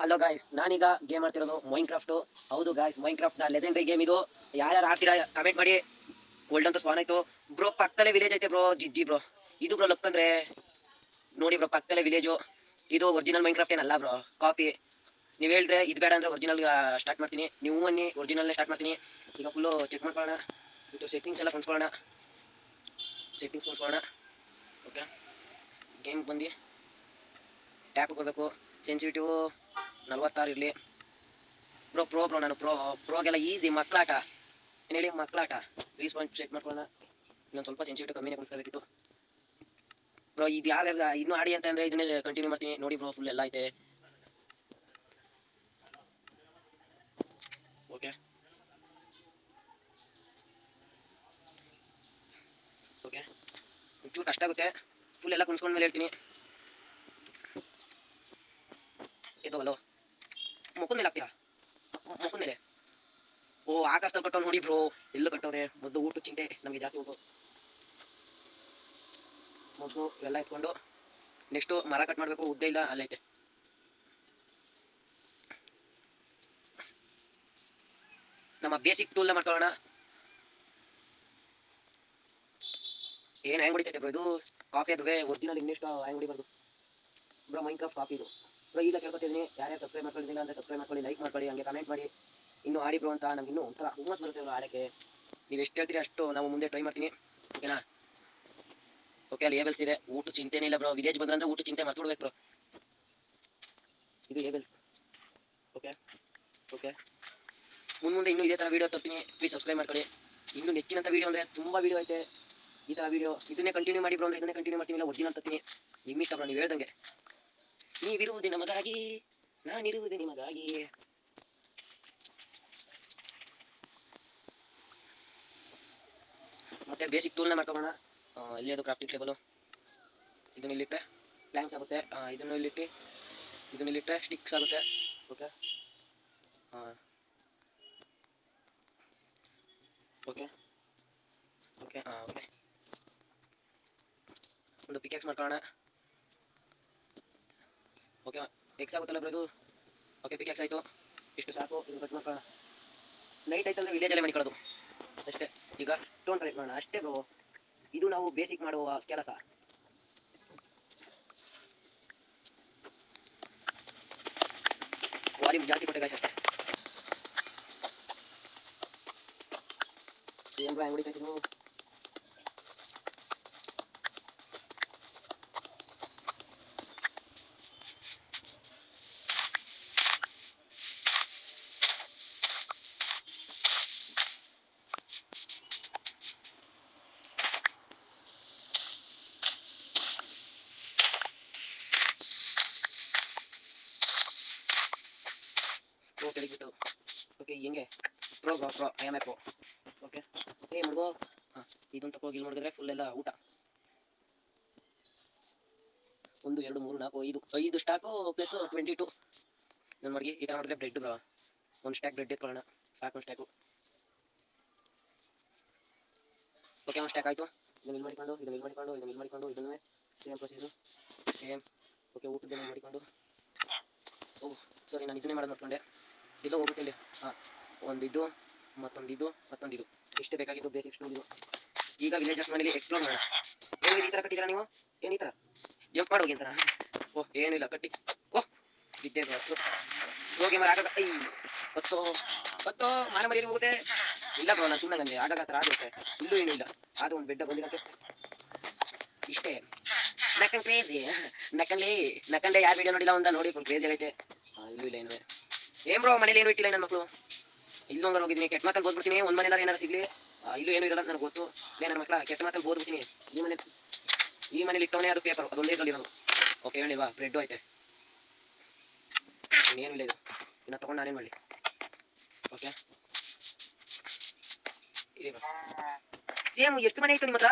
Hello guys ನಾನೀಗ game ಆಡ್ತಿರೋದು main craft ಹೌದು ಗಾಯ್ಸ್ ಮೈನ್ ಕ್ರಾಫ್ಟ್ನ ಲೆಜೆಂಡ್ರಿ ಗೇಮ್ ಇದು. ಯಾರ್ಯಾರು ಆಡ್ತೀರಾ ಕಮೆಂಟ್ ಮಾಡಿ. ಗೋಲ್ಡ್ ಅಂತ ಸ್ಪಾನ್ ಆಯ್ತು. ಬ್ರೋ ಪಕ್ಕದಲ್ಲೇ ವಿಲೇಜ್ ಐತೆ ಬ್ರೋ ಜಿಜ್ಜಿ ಬ್ರೋ ಇದು ಬ್ರೋ ಲಕ್ ಅಂದ್ರೆ, ನೋಡಿ ಬ್ರೋ ಪಕ್ಕದಲ್ಲೇ ವಿಲೇಜು ಇದು ಒರಿಜಿನಲ್ ಮೈನ್ ಕ್ರಾಫ್ಟ್ ಏನಲ್ಲ ಬ್ರೋ ಕಾಪಿ ನೀವು ಹೇಳಿದ್ರೆ ಇದು ಬೇಡ ಅಂದ್ರೆ ಒರಿಜಿನಲ್ ಸ್ಟಾರ್ಟ್ ಮಾಡ್ತೀನಿ. ನೀವು ಬನ್ನಿ ಒರಿಜಿನಲ್ನೇ ಸ್ಟಾರ್ಟ್ ಮಾಡ್ತೀನಿ. ಈಗ ಫುಲ್ಲು ಚೆಕ್ ಮಾಡ್ಕೊಳ್ಳೋಣ. ಇದು ಸೆಟ್ಟಿಂಗ್ಸ್ ಎಲ್ಲ ಕುಣಿಸ್ಕೊಳ್ಳೋಣ ಸೆಟ್ಟಿಂಗ್ಸ್ ಕುಣಿಸ್ಕೊಳ್ಳೋಣ ಓಕೆ ಗೇಮ್ ಬಂದು ಟ್ಯಾಪ್ ಕೊಡಬೇಕು. ಸೆನ್ಸಿಟಿವ್ ನಲ್ವತ್ತಾರು ಇರಲಿ. ಬ್ರೋ ಪ್ರೋ ಬ್ರೋ ನಾನು ಪ್ರೋ ಪ್ರೋಗೆಲ್ಲ ಈಸಿ ಮಕ್ಕಳಾಟ. ಏನು ಹೇಳಿ, ಮಕ್ಕಳಾಟ? ಪ್ಲೀಸ್ ಒಂದು ಚೆಕ್ ಮಾಡ್ಕೊಳ್ಳೋಣ. ಇನ್ನೊಂದು ಸ್ವಲ್ಪ ಸೆನ್ಸಿಟಿವ್ ಕಮ್ಮಿನೇ ಕುಣಿಸ್ಕೋಬೇಕಿತ್ತು ಬ್ರೋ ಇದು ಯಾವ ಇನ್ನೂ ಆಡಿ ಅಂತ ಅಂದರೆ ಇದನ್ನೇ ಕಂಟಿನ್ಯೂ ಮಾಡ್ತೀನಿ. ನೋಡಿ ಬ್ರೋ ಫುಲ್ ಎಲ್ಲ ಐತೆ. ಓಕೆ ಓಕೆ ಒಂಚೂರು ಕಷ್ಟ ಆಗುತ್ತೆ. ಫುಲ್ ಎಲ್ಲ ಕುಣಿಸ್ಕೊಂಡ್ಮೇಲೆ ಹೇಳ್ತೀನಿ. ಇದು ಅಲೋ ಮುಖದ ಮೇಲೆ ಹಾಕ್ತೀರಾ ಓ, ಆಕಾಶದಲ್ಲಿ ಕಟ್ಟೋ ನೋಡಿ ಬ್ರೋ. ಎಲ್ಲೂ ಕಟ್ಟವ್ರೆ? ಮೊದಲು ಊಟ ಚಿಂತೆ. ನಮಗೆ ಜಾಸ್ತಿ ಊಟ ಮೊದಲು ಎಲ್ಲ ಇಟ್ಕೊಂಡು ನೆಕ್ಸ್ಟು ಮರ ಕಟ್ ಮಾಡಬೇಕು. ಉದ್ದ ಇಲ್ಲ ಅಲ್ಲೈತೆ ನಮ್ಮ ಬೇಸಿಕ್ ಟೂಲ್ನ ಮಾಡ್ಕೊಳ್ಳೋಣ. ಏನು ಹ್ಯಾಂಗ್ ಹೊಡಿತೈತೆ ಬ್ರೋ ಇದು? ಕಾಫಿ ಅದುವೆ ಒರಿಜಿನಲ್ ಇಂಗ್ಲೀಷ್ ಹ್ಯಾಂಗ್ ಹೊಡಿಬಾರ್ದು ಬ್ರೋ ಮೈನ್ ಕ್ರಾಫ್ಟ್ ಕಾಫಿ ಇದು. ಬ್ರೋ ಈಗ ಕೇಳ್ಕೊತಿದ್ದೀನಿ ಯಾರ್ಯಾರು ಸಬ್ಸ್ಕ್ರೈಬ್ ಮಾಡ್ಕೊಂಡಿಲ್ಲ ಅಂದರೆ ಸಬ್ಸ್ಕ್ರೈಬ್ ಮಾಡ್ಕೊಳ್ಳಿ ಲೈಕ್ ಮಾಡ್ಕೊಳ್ಳಿ, ಹಂಗೆ ಕಮೆಂಟ್ ಮಾಡಿ. ಇನ್ನೂ ಆಡಿ ಬ್ರೋ ಅಂತ ನಮ್ಗೆ ಇನ್ನೂ ಒಂಥರ ಹುಮ್ಮಸ್ ಬರುತ್ತೆ ಬ್ರೋ ಆಡಕ್ಕೆ. ನೀವು ಎಷ್ಟು ಹೇಳ್ತೀರಿ ಅಷ್ಟು ನಾವು ಮುಂದೆ ಟ್ರೈ ಮಾಡ್ತೀನಿ. ಓಕೆನಾ ಓಕೆ ಅಲ್ಲಿ ಏಬಲ್ಸ್ ಇದೆ. ಊಟ ಚಿಂತೆನೇ ಇಲ್ಲ ಬ್ರೋ ವಿಲೇಜ್ ಬಂದ್ರೆ ಊಟ ಚಿಂತೆ ಮರ್ತು ಬ್ರೋ ಇದು ಏಬಲ್ಸ್ ಓಕೆ ಓಕೆ ಮುಂದೆ ಮುಂದೆ ಇನ್ನೂ ಇದೇ ಥರ ವೀಡಿಯೋ ತರ್ತೀನಿ. ಪ್ಲೀಸ್ ಸಬ್ಸ್ಕ್ರೈಬ್ ಮಾಡ್ಕೊಳ್ಳಿ. ಇನ್ನೂ ನೆಚ್ಚಿನಂಥ ವೀಡಿಯೋ ಅಂದರೆ ತುಂಬ ವೀಡಿಯೋ ಐತೆ. ಈ ಥರ ವೀಡಿಯೋ ಇದನ್ನೇ ಕಂಟಿನ್ಯೂ ಮಾಡಿ ಬ್ರೋ ಅಂದರೆ ಇದನ್ನೇ ಕಂಟಿನ್ಯೂ ಮಾಡ್ತೀನಿ. ಇಲ್ಲ ಒರಿಜಿನಲ್ ತರ್ತೀನಿ. ನಿಮ್ಮಿಷ್ಟ ಬ್ರೋ ನೀವು ಹೇಳ್ದಂಗೆ. ನೀವಿರುವುದೇ ನಮಗಾಗಿ, ನಾನಿರುವುದು ನಿಮಗಾಗಿ. ಮತ್ತೆ ಬೇಸಿಕ್ ಟೂಲ್ನ ಮಾಡ್ಕೊಳ್ಳೋಣ ಎಲ್ಲಿ ಅದು ಕ್ರಾಫ್ಟಿಂಗ್ ಟೇಬಲು ಇದನ್ನ ಇಲ್ಲಿಟ್ಟೆ ಪ್ಲ್ಯಾಂಕ್ಸ್ ಆಗುತ್ತೆ. ಇದನ್ನು ಇಲ್ಲಿಟ್ಟು, ಇದನ್ನ ಇಲ್ಲಿಟ್ಟೆ ಸ್ಟಿಕ್ಸ್ ಆಗುತ್ತೆ. ಓಕೆ ಓಕೆ ಓಕೆ ಹಾಂ ಓಕೆ ಒಂದು ಪಿಕ್ಯಾಕ್ಸ್ ಮಾಡ್ಕೊಳ್ಳೋಣ. ಓಕೆ ಎಕ್ಸ್ ಆಗುತ್ತಲ್ಲ ಬ್ರೋ ಇದು ಓಕೆ ಎಕ್ಸ್ ಆಯಿತು. ಇಷ್ಟು ಸಾಕು, ಇದು ಕಟ್ ಮಾಡ್ಕೊಳ್ಳೋಣ. ನೈಟ್ ಆಯ್ತು ಅಂದರೆ ವಿಲೇಜಲ್ಲೇ ಮನಿಕೊಳ್ಳೋದು ಅಷ್ಟೇ. ಈಗ ಸ್ಟೋನ್ ಕಲೆಕ್ಟ್ ಮಾಡೋಣ. ಅಷ್ಟೇ ಬ್ರೋ ಇದು ನಾವು ಬೇಸಿಕ್ ಮಾಡುವ ಕೆಲಸ. ವಾಲ್ಯೂಮ್ ಜಾಸ್ತಿ ಕೊಟ್ಟೆ ಗಾಯ್ಸ್ ಅಷ್ಟೇ. ಏನು ಬ್ರೋ ಹೆಂಗ್ ಹೊಡಿತೈತಿ ಓ ಕೆಳಗಿಟ್ಟು ಓಕೆ ಹಿಂಗೆ. Pro bro pro I am a pro okay ಏ ಮುಡ್ಗೋ ಹಾಂ ಇದನ್ನು ತಗೋ ಇಲ್ಲಿ ನೋಡಿದ್ರೆ ಫುಲ್ ಎಲ್ಲ ಊಟ. ಒಂದು, ಎರಡು, ಮೂರು, ನಾಲ್ಕು, ಐದು. ಐದು ಸ್ಟಾಕು ಪ್ಲಸ್ ಟ್ವೆಂಟಿ ಟು ನನ್ನ ಮಡ್ಗಿ. ಈ ಥರ ನೋಡಿದ್ರೆ ಬ್ರೆಡ್ ಬ್ರೋ ಒಂದು ಸ್ಟ್ಯಾಕ್ ಬ್ರೆಡ್ ಎತ್ಕೊಳ್ಳೋಣ. ಸಾಕು ಒಂದು ಸ್ಟ್ಯಾಕು ಓಕೆ ಒಂದು ಸ್ಟ್ಯಾಕ್ ಆಯಿತು. ಇದನ್ನು ಇಲ್ಲಿ ಮಾಡಿಕೊಂಡು, ಇದನ್ನು ಇಲ್ಲಿ ಮಾಡಿಕೊಂಡು, ಇದನ್ನು ಇಲ್ಲಿ ಮಾಡಿಕೊಂಡು, ಇದನ್ನೇ ಸೇಮ್ ಪ್ರೊಸೀಜರು ಸೇಮ್ ಓಕೆ ಊಟದನ್ನು ಮಾಡಿಕೊಂಡು. ಓ ಸರಿ ನಾನು ಇದನ್ನೇ ಮಾಡೋದು ನೋಡ್ಕೊಂಡೆ. ಇದು ಹೋಗುತ್ತೆ ಇಲ್ಲಿ. ಹಾಂ ಒಂದು ಇದು ಮತ್ತೊಂದಿದ್ದು ಇದು ಮತ್ತೊಂದು ಇದು ಇಷ್ಟೇ ಬೇಕಾಗಿದ್ದು ಎಷ್ಟು ಇದು ಈಗ ವಿಲೇಜರ್ಸ್ ಮನೇಲಿ ಎಕ್ಸ್ಪ್ಲೋರ್ ಮಾಡೋಣ. ಏನು ಈ ಥರ ಕಟ್ಟಿದ್ದೀರಾ ನೀವು? ಏನು ಈ ಥರ ಜಂಪ್ ಮಾಡೋಗಿ ಅಂತಾರ ಓ, ಏನಿಲ್ಲ, ಕಟ್ಟಿ. ಓ ವಿದ್ಯೆ ಬರ್ತು ಹೋಗಿ ಮರ ಆಗಾಗ ಐ ಹತ್ತು ಹತ್ತು ಮನೆ ಮನೆಯಲ್ಲಿ ಹೋಗುತ್ತೆ. ಇಲ್ಲ ಬ್ರೋ, ನಾನು ಸುಮ್ಮನೆ ನನಗೆ ಆಗಾಗ ಥರ ಆಗುತ್ತೆ. ಇಲ್ಲೂ ಏನೂ ಇಲ್ಲ. ಅದು ಒಂದು ಬೆಡ್ಡ ಬಂದಿರತ್ತೆ ಇಷ್ಟೇ. ನಕಲ್ ಕ್ರೇಜಿ ನಕಲಿ ನಕಲ್ಲೇ ಯಾರು ವಿಡಿಯೋ ನೋಡಿಲ್ಲ ಒಂದ ನೋಡಿ ಫುಲ್ ಕ್ರೇಜಿ ಆಗೈತೆ. ಇಲ್ಲೂ ಇಲ್ಲ ಏನು ಏನ್ ಬ್ರೋ ಮನೇಲಿ ಏನು ಇಟ್ಟಿಲ್ಲ ನನ್ನ ಮಕ್ಕಳು ಇಲ್ಲೂ ಹಂಗಾರ ಹೋಗಿದ್ದೀನಿ ಕೆಟ್ಟ ಮಾತಲ್ಲಿ ಬೋದ್ಬಿಡ್ತೀನಿ. ಒಂದು ಮನೆಯಾರ ಏನಾರು ಸಿಗ್ಲಿ. ಇಲ್ಲೂ ಏನು ಇರಲ್ಲ ನನಗೆ ಗೊತ್ತು. ಇಲ್ಲ ನನ್ನ ಮಕ್ಕಳ ಕೆಟ್ಟ ಮಾತಲ್ಲಿ ಬೋದ್ಬಿಡ್ತೀನಿ. ಈ ಮನೇಲಿ ಈ ಮನೇಲಿ ಇಟ್ಟವನೇ ಅದು ಪೇಪರ್ ಅದೊಂದೇ ಇದ್ರಲ್ಲಿ ಇರೋದು. ಓಕೆ ಹೇಳಿಲ್ವಾ ಬ್ರೆಡ್ಡು ಐತೆ. ಏನು ಇಲ್ಲ ಇದು. ಇನ್ನು ತೊಗೊಂಡು ನಾನೇನು ಮಾಡಲಿ? ಓಕೆ ಸೇಮ್ ಎಷ್ಟು ಮನೆ ಇತ್ತು ನಿಮ್ಮ ಹತ್ರ?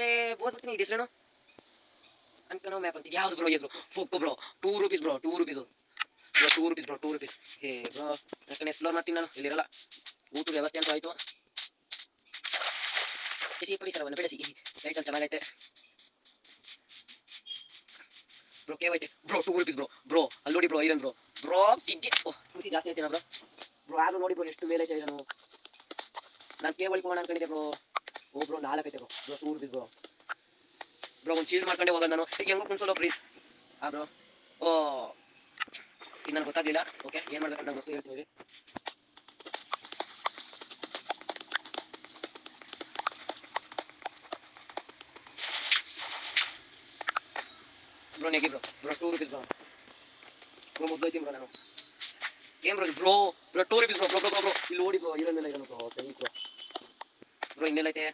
ಏ, ಬೋದ್ಬಿಡ್ತೀನಿ. ಇದು ಹೆಸರೇನು ಅನ್ಕನೋ ಮ್ಯಾಪ್ ಅಂತ ಯಾವ್ದು ಬ್ರೋ ಹೆಸರು ಫೋಕೋ bro two rupees bro two rupees bro two rupees bro two rupees hey bro ಯಾಕಂದ್ರೆ ಎಕ್ಸ್ಪ್ಲೋರ್ ಮಾಡ್ತೀನಿ ನಾನು ಇಲ್ಲಿರಲ್ಲ ಊಟದ ವ್ಯವಸ್ಥೆ ಅಂತೂ ಆಯಿತು ಬಿಸಿ ಪರಿಸರವನ್ನು ಬೆಳೆಸಿ ಸೈಕಲ್ ಚೆನ್ನಾಗೈತೆ bro ಕೇವೈತೆ bro two rupees bro bro ಅಲ್ಲಿ ನೋಡಿ ಬ್ರೋ ಐರನ್ ಬ್ರೋ ಬ್ರೋ ಜಿಜ್ಜಿ ಖುಷಿ ಜಾಸ್ತಿ ಐತೆ ಬ್ರೋ ಬ್ರೋ ಆದ್ರೂ ನೋಡಿ ಬ್ರೋ ಎಷ್ಟು ಮೇಲೆ ಐತೆ ನಾನು ನಾನು ಕೇಬಲ್ ಹೋಗೋಣ ಅನ್ಕೊಂಡಿದ್ದೆ ಬ್ರೋ ಓ ಬ್ರೋ ನಾಲ್ಕು ಐತೆ bro bro rupees bro bro ಒಂದು ಶೀಲ್ಡ್ ಮಾಡ್ಕೊಂಡೆ ಹೋಗೋದು ನಾನು ಈಗ ಹೆಂಗೆ ಕುಣಿಸೋಲ್ಲ ಪ್ಲೀಸ್ ಆ ಬ್ರೋ ಓ ಇದು ನನಗೆ ಗೊತ್ತಾಗಲಿಲ್ಲ. ಓಕೆ ಏನು ಮಾಡ್ಬೇಕಂತ ಗೊತ್ತು ಹೇಳ್ತೀವಿ bro ನೆಗಿ bro bro two rupees bro bro ಮುದ್ದೈತಿ bro ನಾನು. ಏನ್ bro bro bro two rupees bro bro bro bro ಇಲ್ಲಿ ಓಡಿ ಬ್ರೋ ಇರೋದಿಲ್ಲ ಇರೋನು ಬ್ರೋ ಸರಿ ಬ್ರೋ ಬ್ರೋ ಇನ್ನೆಲ್ಲೈತೆ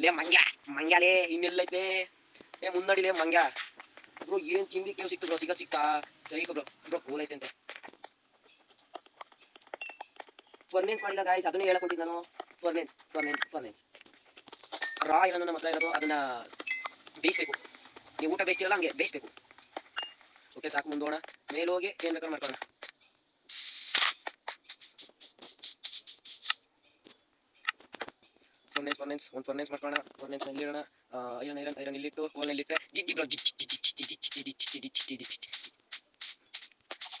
ಲೇ, ಮಂಗ್ಯ ಮಂಗ್ಯ ಲೇ ಇನ್ನೆಲ್ಲೈತೆ ಏ ಮುನ್ನಡಿಲೇ ಮಂಗ್ಯ. ಬ್ರೋ ಏನು ಚಿಂದಿ ಕೇವ್ ಸಿಕ್ತು ಬ್ರೋ ಸಿಗ ಸಿಕ್ತಾ? ಸರಿ ಬ್ರೋ ಬ್ರೋ ಕೂಲ್ ಐತೆ ಫರ್ನೆನ್ಸ್ ಮಾಡಿಲ್ಲ ಗಾಯ್ಸ್ ಅದನ್ನ ಹೇಳಕೊಟ್ಟಿದ್ದು ನಾನು ಫರ್ನೆನ್ಸ್ ಫರ್ನೆನ್ಸ್ ಫರ್ನೆನ್ಸ್ ರಾ ಇರೋದು ನಮ್ಮ ಹತ್ರ ಇರೋದು ಅದನ್ನ ಬೇಯಿಸ್ಬೇಕು ನೀವು ಊಟ ಬೇಯಿಸ್ತೀರಲ್ಲ ಹಂಗೆ ಬೇಯಿಸ್ಬೇಕು ಓಕೆ ಸಾಕು ಮುಂದೋಣ ಮೇಲೆ ಹೋಗಿ ಏನು ಬೇಕಾದ್ರೆ ಮಾಡ್ಕೊಳ್ಳೋಣ ಫರ್ನೆನ್ಸ್ ಫರ್ನೆನ್ಸ್ ಒಂದು ಫರ್ನೆನ್ಸ್ ಮಾಡ್ಕೊಳ್ಳೋಣ ಫರ್ನೆನ್ಸ್ ಇಲ್ಲಿ ಇಡೋಣ ಐರನ್ ಐರನ್ ಐರನ್ ಇಲ್ಲಿಟ್ಟು ಕೋಲ್ ಇಲ್ಲಿಟ್ಟೆ ಜಿಜ್ಜಿ ಬ್ರೋ ಜಿಜ್ಜಿ ಜಿಜ್ಜಿ ಜಿಜ್ಜಿ ಜಿಜ್ಜಿ ಜಿಜ್ಜಿ ಜಿಜ್ಜಿ ಜಿಜ್ಜಿ ಜಿಜ್ಜಿ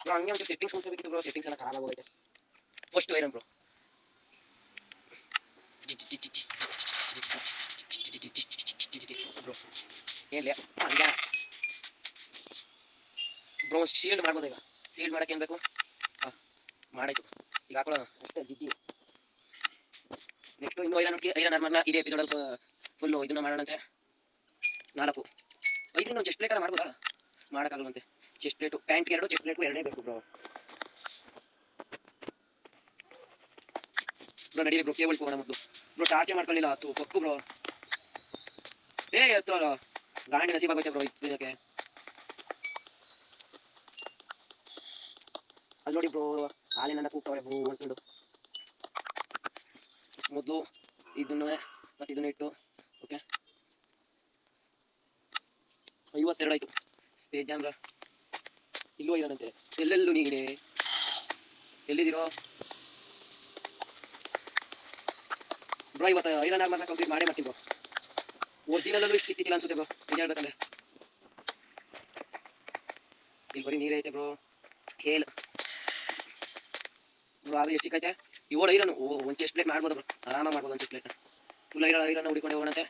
ಬ್ರೋ ಹಂಗೆ ಒಂದು ಸೆಟ್ಟಿಂಗ್ಸ್ ಮುಗಿಸ್ಬೇಕಿತ್ತು ಬ್ರೋ ಸೆಟ್ಟಿಂಗ್ಸ್ ಎಲ್ಲ ಖರಾಬ್ ಆಗೋಯ್ತೆ ಫಸ್ಟ್ ವೈರನ್ ಬ್ರೋ ಬ್ರೋ ಏನಿಲ್ಲ ಬ್ರೋ ಶೀಲ್ಡ್ ಮಾಡ್ಬೋದು ಈಗ ಶೀಲ್ಡ್ ಮಾಡಕ್ಕೆ ಏನು ಬೇಕು ಹಾಂ ಮಾಡಾಯ್ತು ಈಗ ಹಾಕೊಳ್ಳೋಣ ಅಷ್ಟೇ ಜಿಜ್ಜಿ ನೆಕ್ಸ್ಟು ಇನ್ನೂ ಐರನ್ ಐರನ್ ಆರ್ಮರ್ನ ಇದೇ ಎಪಿಸೋಡಲ್ಲಿ ಫುಲ್ಲು ಇದನ್ನ ಮಾಡೋಣಂತೆ ನಾಲ್ಕು ಐದರಿಂದ ಒಂದು ಚೆಸ್ಟ್ ಪ್ಲೇಟ್ ಮಾಡ್ಬೋದಾ ಮಾಡೋಕ್ಕಾಗಲ್ವಂತೆ ಚೆಸ್ಟ್ ಪ್ಲೇಟು ಪ್ಯಾಂಟ್ ಎರಡು ಚೆಸ್ಟ್ ಪ್ಲೇಟು ಎರಡೇ ಬೇಕು ಬ್ರೋ ಬ್ರೋ ನಡೀಲಿ ಬ್ರೋ ಕೇಬಲ್ ಹೋಗೋಣ ಮೊದಲು. ಬ್ರೋ ಟಾರ್ಚೆ ಮಾಡ್ಕೊಳ್ಳಿಲ್ಲ ಹತ್ತು ಕೊಕ್ಕು ಬ್ರೋ ಏ ಹತ್ತು ಗಾಂಡಿ ನಸೀಬಾಗೋಯ್ತೆ ಬ್ರೋ ಇದಕ್ಕೆ. ಅಲ್ಲಿ ನೋಡಿ ಬ್ರೋ ಹಾಲೆ ನನ್ನ ಕೂಗ್ತವ್ರೆ ಬ್ರೋ ಅಂದ್ಕೊಂಡು ಮೊದಲು ಇದನ್ನು ಮತ್ತು ಇದನ್ನ ಇಟ್ಟು ಓಕೆ ಐವತ್ತೆರಡು ಆಯಿತು. ಸ್ಟೇಜ್ ಜಾಮ್ರ ಇಲ್ಲೂ ಇರೋದಂತೆ ಎಲ್ಲೆಲ್ಲೂ ನೀಗಿದೆ ಎಲ್ಲಿದ್ದೀರೋ? ಬ್ರೋ, ಇವತ್ತು ಐರನ್ ಆರ್ಮರ್ನ ಕಂಪ್ಲೀಟ್ ಮಾಡೇ ಮಾಡ್ತೀನಿ ಬ್ರೋ. ಒರಿಜಿನಲ್ಲೂ ಇಷ್ಟು ಸಿಕ್ತಿಲ್ಲ ಅನ್ಸುತ್ತೆ ಬ್ರೋ, ನಿಜ ಹೇಳ್ಬೇಕಂದ್ರೆ. ಇಲ್ಲಿ ಬರೀ ನೀರೇ ಐತೆ ಬ್ರೋ. ಕೇಲ್ ಬ್ರೋ ಅದು ಎಷ್ಟು ಸಿಕ್ಕೈತೆ ಏಳು ಐರನ್. ಓ, ಒಂದು ಚೆಸ್ಟ್ ಪ್ಲೇಟ್ ಮಾಡ್ಬೋದು ಬ್ರೋ. ಆರಾಮಾಗಿ ಮಾಡ್ಬೋದು ಒಂದು chest plate full iron iron ಹುಡ್ಕೊಂಡು ಹೋಗೋಣಂತೆ.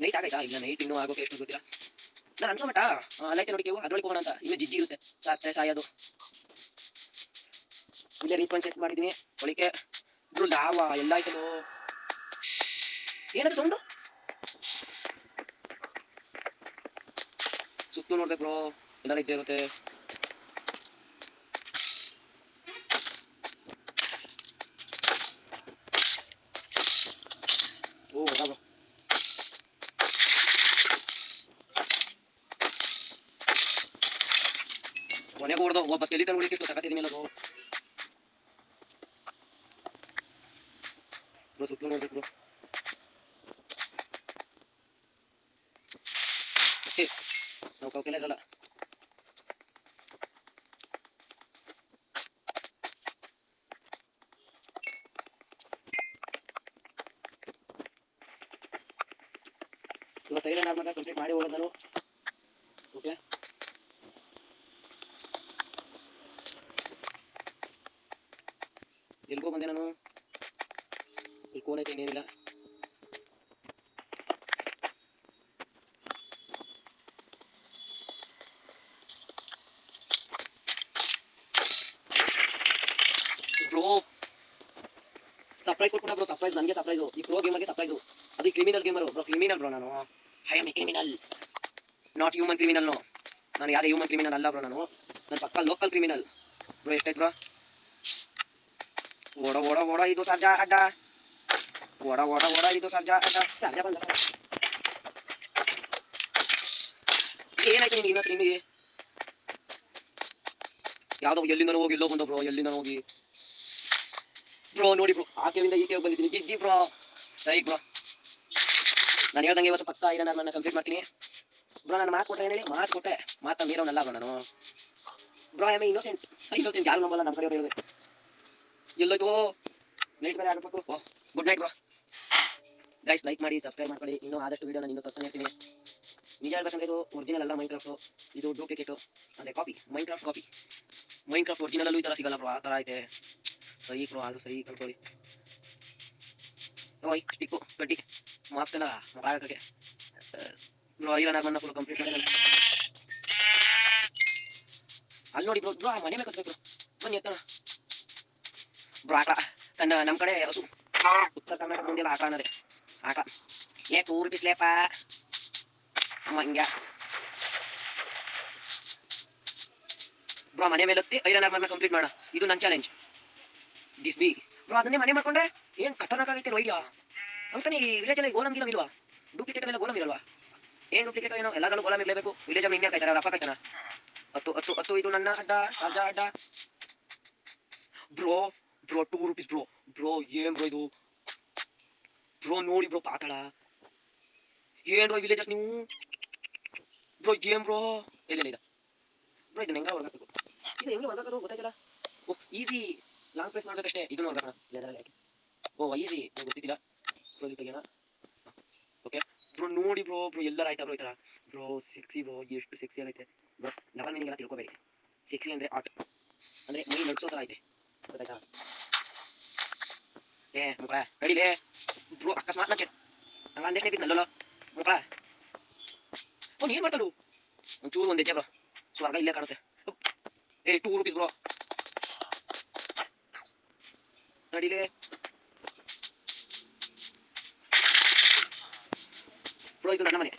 ನೈಟ್ ಆಗೈತಾ ಇಲ್ಲ ನೈಟ್ ಇನ್ನೂ ಆಗೋಕೆ ಎಷ್ಟು ಗೊತ್ತಿಲ್ಲ. ನಾನು ಅನ್ಸೋ ಲೈಟ್ ನೋಡಿ ಕೇವು, ಅದ್ರೊಳಗೆ ಹೋಗೋಣ ಅಂತ. ಇನ್ನೂ ಜಿಜ್ಜಿ ಇರುತ್ತೆ. ಸಾಕ್ತೆ ಸಾಯೋದು. ಇಲ್ಲೇ ರೀಪನ್ ಸೆಟ್ ಮಾಡಿದ್ದೀನಿ ಒಳಿಕೆ ಇದ್ರು ಲಾವ, ಎಲ್ಲ ಆಯ್ತಲ್ಲೋ. ಏನದು ಸೌಂಡು? ಸುತ್ತು ನೋಡ್ದೆ ಬ್ರೋ. ಎಲ್ಲ ಇದ್ದೇ ಇರುತ್ತೆ. ¿Qué pasa? ¿Qué pasa? ¿Qué pasa? ¿Qué pasa? ¿Qué Okay. ಬಂದೆ ನಾನು ಈ ಐತೆ ಏನೇನಿಲ್ಲ ಬ್ರೋ ಸರ್ಪ್ರೈಸ್ ಕೊಟ್ಬಿಡ ಬ್ರೋ ಸರ್ಪ್ರೈಸ್ ನನಗೆ ಸರ್ಪ್ರೈಸು ಈ ಪ್ರೋ ಗೇಮರ್ಗೆ ಸರ್ಪ್ರೈಸು ಅದು criminal gamer bro criminal bro ನಾನು. I am criminal not human criminal ನಾನು ಯಾವುದೇ ಹ್ಯೂಮನ್ ಕ್ರಿಮಿನಲ್ ಅಲ್ಲ ಬ್ರೋ ನಾನು. ನನ್ನ ಪಕ್ಕ ಲೋಕಲ್ ಕ್ರಿಮಿನಲ್ ಬ್ರೋ ಎಷ್ಟಾಯ್ತು ಬ್ರೋ ಓಡ ಓಡ ಓಡ ಇದು ಸರ್ಜಾ ಅಡ್ಡ ಓಡ ಓಡ ಓಡ ಇದು ಸರ್ಜಾ ಅಡ್ಡ ಸರ್ಜಾ ಬಂದ ಏನಾಯ್ತು ನಿಮಗೆ ಇವತ್ತು ನಿಮಗೆ ಯಾವುದೋ ಎಲ್ಲಿಂದ ಹೋಗಿ ಇಲ್ಲೋ ಬಂದ ಬ್ರೋ ಎಲ್ಲಿಂದ ಹೋಗಿ ಬ್ರೋ ನೋಡಿ ಬ್ರೋ ಆ ಕೇವಿಂದ ಈ ಕೇವ್ ಬಂದಿದ್ದೀನಿ ಜಿಜ್ಜಿ ಬ್ರೋ ಸರಿ ಬ್ರೋ ನಾನು ಹೇಳ್ದಂಗೆ ಇವತ್ತು ಪಕ್ಕ ಐರನ್ ನಾನು ಕಂಪ್ಲೀಟ್ ಮಾಡ್ತೀನಿ ಬ್ರೋ ನಾನು ಮಾತು ಕೊಟ್ಟರೆ ಹೇಳಿ ಮಾತು ಕೊಟ್ಟೆ ಮಾತು ಮೀರೋನಲ್ಲ ಬ್ರೋ ನಾನು ಬ್ರೋ ಐ ಇನ್ನೋಸೆಂಟ್ ಇನ್ನೋಸೆಂಟ್ ಯಾರು ನಂಬಲ್ಲ ನಮ್ಮ ಕಡೆ ಹೇಳಿದೆ ಎಲ್ಲೋಯ್ತು ನೈಟ್ ಬೇರೆ ಆಗಬೇಕು good night bro guys like ಮಾಡಿ ಸಬ್ಸ್ಕ್ರೈಬ್ ಮಾಡ್ಕೊಳ್ಳಿ. ಇನ್ನೂ ಆದಷ್ಟು ವೀಡಿಯೋನ ಇನ್ನೂ ತರ್ತಾನೆ ಇರ್ತೀನಿ. ನಿಜ ಹೇಳ್ಬೇಕಂದ್ರೆ ಇದು ಒರಿಜಿನಲ್ ಅಲ್ಲ ಮೈನ್ಕ್ರಾಫ್ಟು ಇದು ಡೂಪ್ಲಿಕೇಟು ಅಂದರೆ ಕಾಪಿ ಮೈನ್ಕ್ರಾಫ್ಟ್ ಕಾಪಿ ಮೈನ್ಕ್ರಾಫ್ಟ್ ಒರಿಜಿನಲ್ಲೂ ಈ ಥರ ಸಿಗಲ್ಲ ಬ್ರೋ ಆ ಥರ ಐತೆ. ಸಹಿ ಬ್ರೋ ಆದರೂ ಸಹಿ ಕಳ್ಕೊಳ್ಳಿ. ಓಯ್ ಸ್ಟಿಕ್ಕು ಕಡ್ಡಿ ಮಾಪ್ಸೆಲ್ಲ ಆಗಕ್ಕೆ. ಬ್ರೋ ಐರನ್ ಆಗನ್ನ ಫುಲ್ ಕಂಪ್ಲೀಟ್ ಮಾಡಿ ಅಲ್ಲಿ ನೋಡಿ ಬ್ರೋ ಬ್ರೋ ಮನೆ ಮೇಲೆ ಕತ್ಬೇಕು ಬನ್ನಿ ಎತ್ತೋಣ. ಬ್ರೋ ಆಕಳ ಕಣ್ಣ ನಮ್ಮ ಕಡೆ ಹಸು ಉತ್ತರ ಕರ್ನಾಟಕ ಮುಂದೆಲ್ಲ ಆಕಳ ಅನ್ನೋದೇ. ಆಕಳ. ಏ ಟೂರ್ ಬಿಸ್ಲೇಪ ಮಂಗ್ಯ ಬ್ರೋ, ಮನೆ ಮೇಲೆ ಹತ್ತಿ ಐರನ್ ಆಗನ್ನ ಕಂಪ್ಲೀಟ್ ಮಾಡ. ಇದು ನನ್ನ ಚಾಲೆಂಜ್ ದಿಸ್ ಬಿ ಬ್ರೋ, ಅದನ್ನೇ ಮನೆ ಮಾಡ್ಕೊಂಡ್ರೆ ಏನು ಖತರ್ನಾಕ್ ಆಗೈತೆ ಐಡಿಯಾ ಅಂತಾನೆ ಈ ವಿಲೇಜಲ್ಲಿ ಗೋಲಂ ಗಿಲಂ ಇಲ್ವಾ? ಡೂಪ್ಲಿಕೇಟ್ ಮೇಲೆ ಗೋಲಂ ಇರಲ್ವಾ ಏನು ಡೂಪ್ಲಿಕೇಟ್ ಏನೋ? ಎಲ್ಲರೂ ಗೋಲಂ ಇರಲೇಬೇಕು. ವಿಲೇಜ್ ಇನ್ನೇ ಕಾಯ್ತಾರೆ ಅವ್ರ ಅಪ್ಪ ಕಾಯ್ತಾನ ಹತ್ತು ಹತ್ತು ಹತ್ತು, ಇದು ನನ್ನ ಅಡ್ಡ ಅಡ್ಡ ಅಡ್ಡ. Bro bro two rupees bro. Bro ಏನ್ ಬ್ರೋ ಇದು? ಬ್ರೋ ನೋಡಿ ಬ್ರೋ ಪಾತಾಳ. ಏನ್ ಬ್ರೋ ವಿಲೇಜಸ್ ನೀವು? ಬ್ರೋ ಏನ್ ಬ್ರೋ? ಇಲ್ಲ ಇಲ್ಲ ಬ್ರೋ ಇದನ್ನ ಹೆಂಗ ಹೊರಗಾಕಬೇಕು ಇದು ಹೆಂಗೆ ಹೊರಗಾಕೋದು ಗೊತ್ತಾಗಿಲ್ಲ ಓ ಈಸಿ ಲಾಂಗ್ ಪ್ರೆಸ್ ಮಾಡ್ಬೇಕಷ್ಟೇ ಇದನ್ನ ಹೊರಗಾಕೋಣ ಲೆದರಲ್ಲಿ ಹಾಕಿ ಓ ಈಸಿ ನಂಗೆ ಗೊತ್ತಿದ್ದಿಲ್ಲ. ಬ್ರೋ ಇದು ತೆಗಿಯೋಣ. ಓಕೆ ಬ್ರೋ ನೋಡಿ ಬ್ರೋ ಬ್ರೋ ಎಲ್ಲರ ಆಯ್ತಾ ಬ್ರೋ ಈ ಥರ ಬ್ರೋ ಸೆಕ್ಸಿ ಬ್ರೋ ಎಷ್ಟು ಸೆಕ್ಸಿ ಆಗೈತೆ. ಬ್ರೋ ಡಬಲ್ ಮೀನಿಂಗ್ ಎಲ್ಲ ತಿಳ್ಕೊಬೇಡಿ. ಸೆಕ್ಸಿ ಅಂದರೆ ಆಟ್ ಅಂದರೆ ಮೈ ನಡ್ಸೋ ಥರ ಐತೆ. ಗೊತ್ತಾಯ್ತಾ? ಏ ಮುಖ ಕಡಿಲೇ ಬ್ರೋ ಅಕಸ್ಮಾತ್ ನಂಗೆ ಹಂಗ ಅಂದೇನೆ ಬಿದ್ನಲ್ಲೋ ಮುಖ ಓ ಏನು ಮಾಡ್ತಾಳು ಒಂಚೂರು ಒಂದು ಹೆಜ್ಜೆ ಬ್ರೋ ಸ್ವರ್ಗ ಇಲ್ಲೇ ಕಾಣುತ್ತೆ ಏ ಟೂ ರುಪೀಸ್ ಬ್ರೋ ನಡಿಲೇ ಬ್ರೋ ಇದು ನನ್ನ ಮನೆ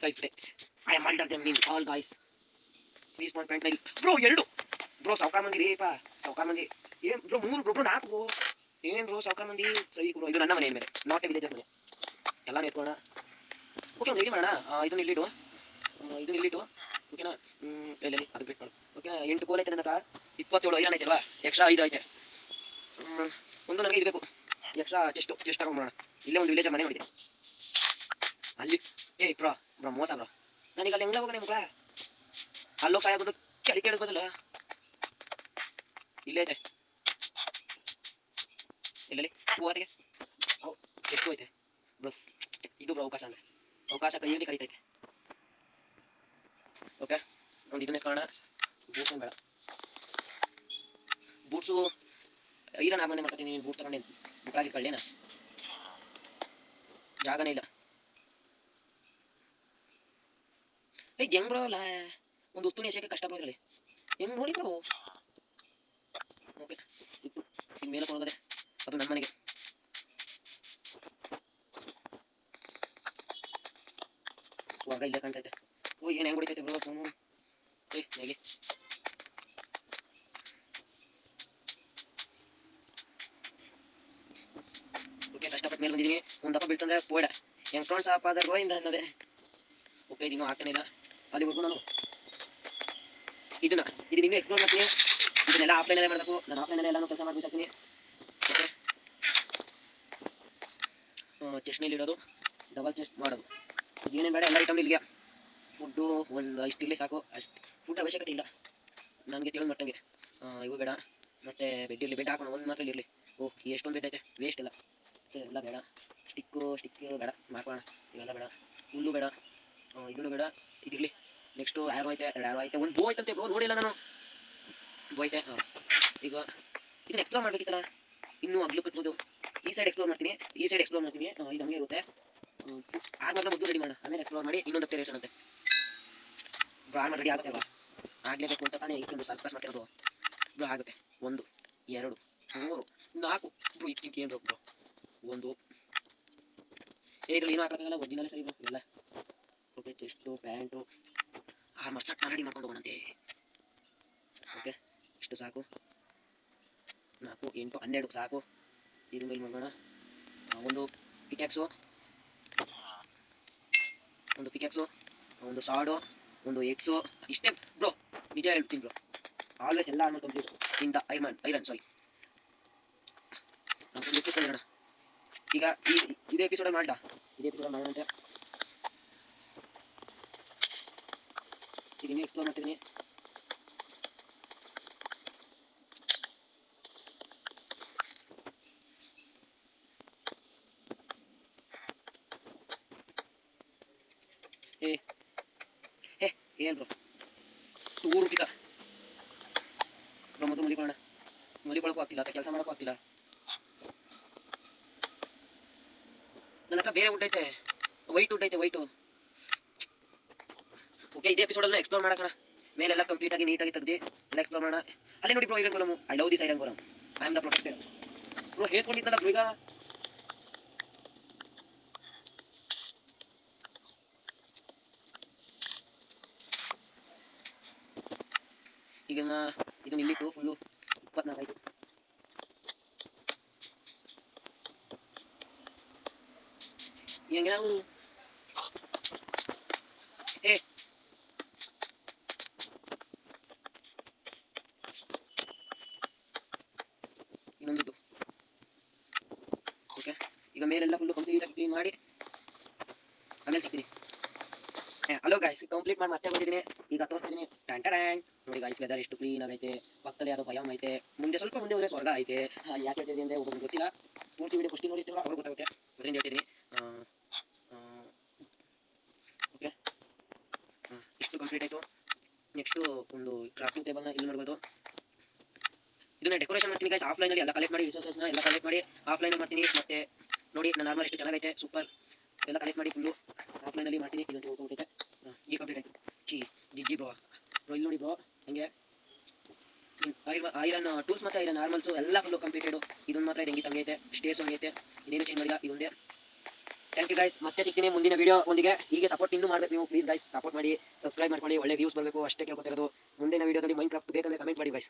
size I am under them mean all guys please point point bro ಎರಡು ಬ್ರೋ ಸಾವ್ಕಾರ ಮಂದಿ ರೀ ಪಾ ಸಾವ್ಕಾರ ಮಂದಿ ಏನ್ ಬ್ರೋ ಮೂರು ಬ್ರೋ ನಾಲ್ಕು ಬ್ರೋ. ಏನ್ ಬ್ರೋ ಸಾವ್ಕಾರ ಮಂದಿ ಸರಿ ಬ್ರೋ ಇದು ನನ್ನ ಮನೆ ಮೇಲೆ ನಾಟ್ ಎ ವಿಲೇಜ್ ಮನೆ ಎಲ್ಲ ಎತ್ಕೋಣ ಓಕೆ ಒಂದು ರೆಡಿ ಮಾಡೋಣ. ಇದನ್ನ ಇಲ್ಲಿಡು ಇದನ್ನ ಇಲ್ಲಿಟ್ಟು ಓಕೆನಾ ಇಲ್ಲಿ ಅದು ಬಿಟ್ಟು ಓಕೆ ಎಂಟು ಕೋಲ್ ಐತೆ ನನ್ನ ಇಪ್ಪತ್ತೇಳು ಐರನ್ ಐತೆ ಅಲ್ವಾ? ಎಕ್ಸ್ಟ್ರಾ ಐದು ಐತೆ. ಒಂದು ನನಗೆ ಬೇಕು. ಎಕ್ಸ್ಟ್ರಾ ಚೆಸ್ಟು ಚೆಸ್ಟ್ ಮಾಡೋಣ ಇಲ್ಲೇ ಒಂದು ವಿಲೇಜ್ ಮನೆ ನೋಡಿದೆ ಅಲ್ಲಿ. ಏ, ಬ್ರೋ ಬ್ರೋ, ಮೋಸ ಬ್ರೋ. ನನಗೆ ಅಲ್ಲಿ ಹೆಂಗ ಹೋಗೋಣ ಬ್ರಾ ಅಲ್ಲೋಗಿ ಸಾಯೋದು ಕೆಡಿ ಕೇಳೋದು ಬದಲು. ಇಲ್ಲೇ ಇದೆ ಎಲ್ಲಲ್ಲಿ ಹೂವಾರಿಗೆ ಅವು ಐತೆ ಬಸ್, ಇದು ಬ್ರೋ ಅವಕಾಶ ಅಂದರೆ. ಅವಕಾಶ ಕೈಯಲ್ಲಿ ಕರೀತೈತೆ. ಓಕೆ, ಒಂದು ಇದನ್ನೇ ಕಾರಣ ಬೂಟ್ಸ್ ಬೇಡ. ಬೂಟ್ಸು, ಐರನ್ ಆಮೇಲೆ ಮಾಡ್ತೀನಿ ಬೂಟ್ ತಗೊಂಡು. ಬುಟ್ಟಾಗಿ ಕಳ್ಳೇನ ಜಾಗನೇ ಇಲ್ಲ. ಏಯ್, ಹೆಂಗ್ ಬ್ರೋ ಅಲ್ಲ? ಒಂದು ವಸ್ತುನ ಎಸೆಯಕ್ಕೆ ಕಷ್ಟ ಬರೋದ್ರಲ್ಲಿ ಹೆಂಗ್ ನೋಡಿ ಬ್ರೋ? ಈಗ ಮೇಲೆ ಅದು ನನ್ನ ಮನೆಗೆ ಸ್ವರ್ಗ ಇಲ್ಲೇ ಓ ಏನು ಹೆಂಗ್ ಬ್ರೋ ಹೇಗೆ ಓಕೆ, ಕಷ್ಟಪಟ್ಟು ಮೇಲೆ ಬಂದಿದ್ದೀನಿ. ಒಂದು ದಪ್ಪ ಬೀಳ್ತಂದ್ರೆ ಪೋಡ ಎಂಟ್ರೋನ್ ಸಾಪ್ ಆದ್ರೆ ಗೋಯಿಂದ ಅನ್ನೋದೇ. ಓಕೆ ಇದಿನ್ನೂ ಆಗ್ತಾನೆ ಇಲ್ಲ ಅಲ್ಲಿವರೆಗೂ ನಾನು ಇದನ್ನ ಇದನ್ನ ಇನ್ನೂ ಎಕ್ಸ್ಪ್ಲೋರ್ ಮಾಡ್ತೀನಿ. ಇದನ್ನೆಲ್ಲ ಆಫ್ಲೈನಲ್ಲೇ ಮಾಡಬೇಕು. ನಾನು ಆಫ್ಲೈನಲ್ಲೇ ಎಲ್ಲಾನು ಕೆಲಸ ಮಾಡಿ ಬಿಸಾಕ್ತೀನಿ ಓಕೆ ಚೆಸ್ಟ್ನಲ್ಲಿ ಇಡೋದು. ಡಬಲ್ ಚೆಸ್ಟ್ ಮಾಡೋದು. ಏನೇನು ಬೇಡ, ಎಲ್ಲ ಐಟಮ್ ಇಲ್ಲಿಗೆ. ಫುಡ್ಡು ಒಂದು ಇಷ್ಟು ಇಲ್ಲೇ ಸಾಕು. ಅಷ್ಟು ಫುಡ್ ಅವಶ್ಯಕತೆ ಇಲ್ಲ. ನನಗೆ ತಿಳಿದ ಮಟ್ಟಂಗೆ. ಇವು ಬೇಡ. ಮತ್ತು ಬೆಡ್ ಇರಲಿ ಬೆಡ್ ಹಾಕೋಣ, ಒಂದು ಮಾತ್ರ ಇರಲಿ. ಓ ಎಷ್ಟೊಂದು ಬೆಡ್ ಐತೆ? ವೇಸ್ಟ್ ಇಲ್ಲ. ಎಲ್ಲ ಬೇಡ. ಸ್ಟಿಕ್ಕು ಸ್ಟಿಕ್ ಬೇಡ. ಮಾಡ್ಕೋಣ ಇವೆಲ್ಲ ಬೇಡ. ಹುಲ್ಲು ಬೇಡ. ಇದನ್ನು ಬೇಡ. ಇದಿರಲಿ. ನೆಕ್ಸ್ಟು ಯಾರು ಐತೆ, ಎರಡು ಯಾರು ಐತೆ. ಒಂದು ಬೋ ಐತಂತೆ ಬೋ ನೋಡಿಲ್ಲ ನಾನು. ಬೋ ಐತೆ ಹಾಂ ಈಗ ಇದನ್ನ ಎಕ್ಸ್ಪ್ಲೋರ್ ಮಾಡ್ಬೇಕಿತ್ತಲ್ಲ? ಇನ್ನೂ ಅಗ್ಲು ಕಟ್ಬೋದು. ಈ ಸೈಡ್ ಎಕ್ಸ್ಪ್ಲೋರ್ ಮಾಡ್ತೀನಿ. ಈ ಸೈಡ್ ಎಕ್ಸ್ಪ್ಲೋರ್ ಮಾಡ್ತೀನಿ. ಆ, ಇದು ಹಂಗೆ ಇರುತ್ತೆ. ಆರ್ಮರ್ನ ಮುದ್ದು ರೆಡಿ ಮಾಡೋಣ ಆಮೇಲೆ ಎಕ್ಸ್ಪ್ಲೋರ್ ಮಾಡಿ ಇನ್ನೊಂದು ಅಪ್ಡೇಷನ್ ಅಂತೆ. ಆರ್ಮರ್ ರೆಡಿ ಆಗುತ್ತೆ ಅಲ್ವಾ? ಆಗಲೇಬೇಕು ಅಂತ ತಾನೇ ಇಷ್ಟೊಂದು ಸರ್ಕಸ್ ಮಾಡ್ತಿರೋದು ಬ್ರೋ ಆಗುತ್ತೆ. ಒಂದು ಎರಡು ಮೂರು ನಾಲ್ಕು. ಬ್ರೋ ಇದಕ್ಕಿಂತ ಏನು ಬ್ರೋ ಒಂದು. ಏ ಇದ್ರಲ್ಲಿ ಏನೂ ಹಾಕೋಕ್ಕಾಗಲ್ಲ ಸರಿ ಬ್ರೋ ಎಲ್ಲ ಓಕೆ ಚೆಸ್ಟು ಪ್ಯಾಂಟು ಆರ್ಮರ್ ಸಟ್ನ ರೆಡಿ ಮಾಡ್ಕೊಂಡು ಹೋಗೋಣಂತೆ. ಓಕೆ ಇಷ್ಟು ಸಾಕು? ನಾಲ್ಕು, ಎಂಟು, ಹನ್ನೆರಡು ಸಾಕು. ಇದು ಮೇಲೆ ಮಾಡೋಣ. ಒಂದು ಪಿಕ್ಯಾಕ್ಸು ಒಂದು ಪಿಕ್ಯಾಕ್ಸು ಒಂದು ಸಾಡು ಒಂದು ಎಕ್ಸು ಇಷ್ಟೇ ಬ್ರೋ ನಿಜ ಹೇಳ್ತೀನಿ ಬ್ರೋ ಆಲ್ವೇಸ್ ಎಲ್ಲ ಅನ್ನೋ ಕಂಪ್ಲೀಟ್ ಇಂದ ಐರನ್ ಐರನ್ ಸಾರಿ ಮಾಡೋಣ ಈಗ ಈ ಇದೇ ಎಪಿಸೋಡ್ ಮಾಡ್ಲಾ? ಇದೇ ಎಪಿಸೋಡ್ ಮಾಡೋಣ ಅಂತ. ಈಗ ಇನ್ನೂ ಎಕ್ಸ್ಪ್ಲೋರ್ ಮಾಡ್ತಿದ್ದೀನಿ ಏನು ಬ್ರೋ ಟೂರು ಪಿಕ ಬ್ರೋ ಮೊದಲು ಮಲಿಕೊಳ್ಳೋಣ ಮಲಿಕೊಳ್ಳೋಕ್ಕೂ ಆಗ್ತಿಲ್ಲ ಅಥವಾ ಕೆಲಸ ಮಾಡೋಕ್ಕೂ ಆಗ್ತಿಲ್ಲ ನನ್ನ ಹತ್ರ ಬೇರೆ ವುಡ್ ಐತೆ ವೈಟ್ ವುಡ್ ಐತೆ ವೈಟು ಓಕೆ ಇದೇ ಎಪಿಸೋಡನ್ನು ಎಕ್ಸ್ಪ್ಲೋರ್ ಮಾಡೋಣ ಮೇಲೆಲ್ಲ ಕಂಪ್ಲೀಟ್ ಆಗಿ ನೀಟಾಗಿ ತೆಗ್ದು ಎಲ್ಲ ಎಕ್ಸ್ಪ್ಲೋರ್ ಮಾಡೋಣ. ಅಲ್ಲೇ ನೋಡಿ bro iron golem I love this iron golem I am the protected bro ಹೇಳ್ಕೊಂಡಿದ್ದಲ್ಲ bro ಈಗ? ಈಗ ಇದನ್ನ ಇಲ್ಲಿಟ್ಟು ಫುಲ್ಲು ಇಪ್ಪತ್ನಾಲ್ಕು ಹೆಂಗೆ ನಾವು ಏ ಇನ್ನೊಂದಿಟ್ಟು ಓಕೆ ಈಗ ಮೇಲೆಲ್ಲ ಫುಲ್ಲು ಕಂಪ್ಲೀಟ್ ಕ್ಲೀನ್ ಮಾಡಿ ಆಮೇಲೆ ಸಿಗ್ತೀನಿ ಹಲೋ ಗಾಯ್ಸ್ ಕಂಪ್ಲೀಟ್ ಮಾಡಿ ಮತ್ತೆ ಬಂದಿದ್ದೀನಿ ಈಗ ತೋರಿಸ್ತೀನಿ ಟ್ಯಾಂಟ ಟ್ಯಾಂಟ್ ನೋಡಿ ಗಾಯ್ಸ್ ವೆದರ್ ಎಷ್ಟು ಕ್ಲೀನ್ ಆಗೈತೆ ಪಕ್ಕದಲ್ಲಿ ಯಾವುದೋ ಭಯಂ ಐತೆ ಮುಂದೆ ಸ್ವಲ್ಪ ಮುಂದೆ ಹೋದ್ರೆ ಸ್ವರ್ಗ ಐತೆ ಯಾಕೆ ಅಂದರೆ ಒಬ್ಬರಿಗೆ ಗೊತ್ತಿಲ್ಲ ಪೂರ್ತಿ ವಿಡಿಯೋ ಫಸ್ಟ್ ನೋಡಿರ್ತೀವಲ್ಲ ಅವ್ರಿಗೆ ಗೊತ್ತಾಗುತ್ತೆ ಅದರಿಂದ ಹೇಳ್ತಿದ್ದೀನಿ ಓಕೆ ಇಷ್ಟು ಕಂಪ್ಲೀಟ್ ಆಯಿತು ನೆಕ್ಸ್ಟು ಒಂದು ಕ್ರಾಫ್ಟಿಂಗ್ ಟೇಬಲ್ನ ಇಲ್ಲಿ ನೋಡ್ಬೋದು. ಇದನ್ನ ಡೆಕೋರೇಷನ್ ಮಾಡ್ತೀನಿ ಗೈಸ್ ಆಫ್ಲೈನಲ್ಲಿ ಎಲ್ಲ ಕಲೆಕ್ಟ್ ಮಾಡಿ ರಿಸೋರ್ಸಸ್ನ ಎಲ್ಲ ಕಲೆಕ್ಟ್ ಮಾಡಿ ಆಫ್ಲೈನ್ ಮಾಡ್ತೀನಿ. ಮತ್ತೆ ನೋಡಿ ನನ್ನ ನಾರ್ಮಲ್ ಎಷ್ಟು ಚೆನ್ನಾಗೈತೆ ಸೂಪರ್ ಎಲ್ಲ ಕಲೆಕ್ಟ್ ಮಾಡಿ ಫುಲ್ಲು ಆಫ್ಲೈನಲ್ಲಿ ಮಾಡ್ತೀನಿ. ಇದು ಹೋಗ್ಬಿಟ್ಟೈತೆ ಈ ಕಂಪ್ಲೀಟ್ ಆಯ್ತು. ಚಿ ಜಿಜ್ಜಿ ಬ್ರೋ ಬ್ರೋ ಇಲ್ಲಿ ನೋಡಿ ಬ್ರೋ ಹಂಗೆ. ಐರನ್ ಟೂಲ್ಸ್ ಮತ್ತೆ ಐರನ್ ನಾರ್ಮಲ್ಸು ಎಲ್ಲ ಫುಲ್ಲು ಕಂಪ್ಲೀಟೆಡು ಇದೊಂದು ಮಾತ್ರ ಇದು ಹೆಂಗಿತ್ತು ಹಂಗೈತೆ ಸ್ಟೇಸ್ ಹಂಗೈತೆ ಇದೇನು ಚೇಂಜ್ ಮಾಡಿಲ್ಲ. ಇದೊಂದೇ. ಥ್ಯಾಂಕ್ ಯು ಗೈಸ್ ಮತ್ತೆ ಸಿಗ್ತೀನಿ ಮುಂದಿನ ವಿಡಿಯೋ ಒಂದಿಗೆ. ಹೀಗೆ ಸಪೋರ್ಟ್ ಇನ್ನೂ ಮಾಡಬೇಕು ನೀವು. ಪ್ಲೀಸ್ ಗೈಸ್ ಸಪೋರ್ಟ್ ಮಾಡಿ ಸಬ್ಸ್ಕ್ರೈಬ್ ಮಾಡ್ಕೊಳ್ಳಿ. ಒಳ್ಳೆ ವ್ಯೂಸ್ ಬರಬೇಕು, ಅಷ್ಟೇ ಕೇಳ್ಕೊತಿರೋದು. ಮುಂದಿನ ವೀಡಿಯೋದಲ್ಲಿ ಮೈನ್ ಕ್ರಾಫ್ಟ್ ಬೇಕಂದ್ರೆ ಕಮೆಂಟ್ ಮಾಡಿ ಗೈಸ್